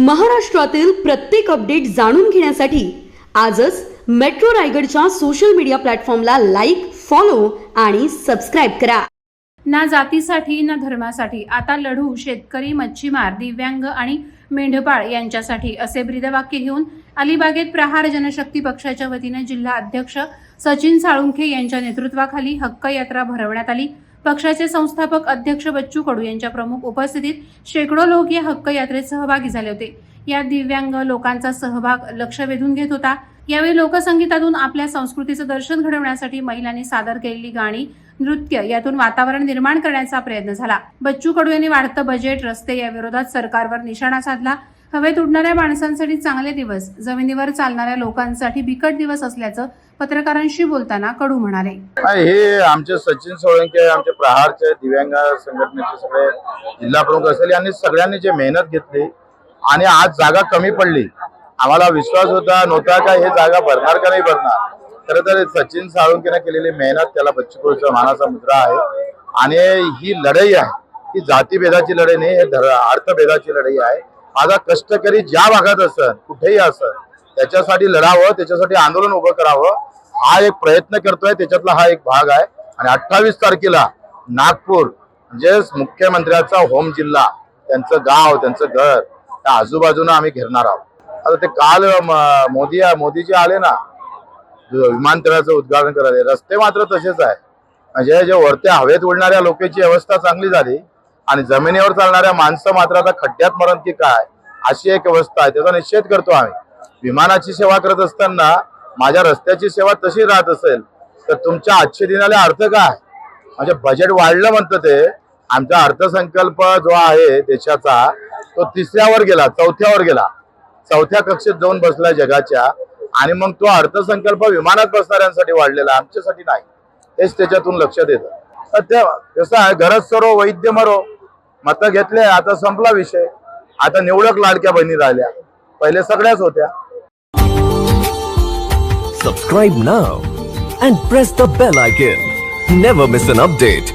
महाराष्ट्रातील प्रत्येक अपडेट जाणून घेण्यासाठी आजच मेट्रो रायगडच्या सोशल मीडिया प्लॅटफॉर्मला लाईक फॉलो आणि सबस्क्राईब करा. ना जातीसाठी ना धर्मासाठी आता लढू शेतकरी मच्छीमार दिव्यांग आणि मेंढपाळ यांच्यासाठी असे ब्रीदवाक्य घेऊन अलिबागेत प्रहार जनशक्ती पक्षाच्या वतीने जिल्हा अध्यक्ष सचिन साळुंखे यांच्या नेतृत्वाखाली हक्क यात्रा भरवण्यात आली. पक्षाचे संस्थापक अध्यक्ष बच्चू कडू यांच्या प्रमुख उपस्थितीत शेकडो लोक या हक्क यात्रेत सहभागी झाले होते. या दिव्यांग लोकांचा सहभाग लक्ष वेधून घेत होता. यावेळी लोकसंगीतातून आपल्या संस्कृतीचं दर्शन घडवण्यासाठी महिलांनी सादर केलेली गाणी नृत्य यातून वातावरण निर्माण करण्याचा प्रयत्न झाला. बच्चू कडू यांनी वाढतं बजेट रस्ते या विरोधात सरकारवर निशाणा साधला. हवेत उडणाऱ्या माणसांसाठी चांगले दिवस जमिनीवर चालणाऱ्या लोकांसाठी बिकट दिवस असल्याचं पत्रकारांशी बोलताना कडू म्हणाले. हे आमचे सचिन सोळंके आमचे प्रहारचे दिव्यांग संघटनेचे सगळे जिल्हा प्रमुख असेल यांनी सगळ्यांनी जे मेहनत घेतली आणि आज जागा कमी पडली. आम्हाला विश्वास होता नव्हता का हे जागा भरणार का नाही भरणार? खरं तर सचिन साळुंकेने केलेली मेहनत त्याला बच्चूकडूचा मानाचा मुद्रा आहे. आणि ही लढाई आहे ही जातीभेदाची लढाई नाही हे धर- अर्थभेदाची लढाई आहे. माझा कष्टकरी ज्या भागात असेल कुठेही असेल त्याच्यासाठी लढावं त्याच्यासाठी आंदोलन उभं करावं हा एक प्रयत्न करतोय. त्याच्यातला हा एक भाग आहे. आणि अठ्ठावीस तारखेला नागपूर म्हणजेच मुख्यमंत्र्याचा होम जिल्हा त्यांचं गाव त्यांचं घर त्या आजूबाजूनं आम्ही घेरणार आहोत. आता ते काल मोदी मोदीजी आले ना विमानतळाचं उद्घाटन करायला रस्ते मात्र तसेच आहे म्हणजे जे वरत्या हवेत उडणाऱ्या लोकांची अवस्था चांगली झाली. आणि जमिनीवर चालणाऱ्या माणसं मात्र आता खड्ड्यात मरण की काय? अशी एक अवस्था आहे. त्याचा निषेध करतो आम्ही. विमानाची सेवा करत असताना माझ्या रस्त्याची सेवा तशी राहत असेल तर तुमच्या आजच्या दिनाला अर्थ काय? म्हणजे बजेट वाढलं म्हणतं ते. आमचा अर्थसंकल्प जो आहे देशाचा तो तिसऱ्यावर गेला चौथ्यावर गेला. चौथ्या कक्षेत जाऊन बसला जगाच्या. आणि मग तो अर्थसंकल्प विमानात बसणाऱ्यांसाठी वाढलेला आमच्यासाठी नाही. हेच त्याच्यातून लक्षात येतं तर ते कसं आहे गरज सरो वैद्य मरो. मतं घेतले आता संपला विषय. आता निवडक लाडक्या बहिणी राहिल्या पहिले सगळ्याच होत्या. Subscribe now and press the bell icon never miss an update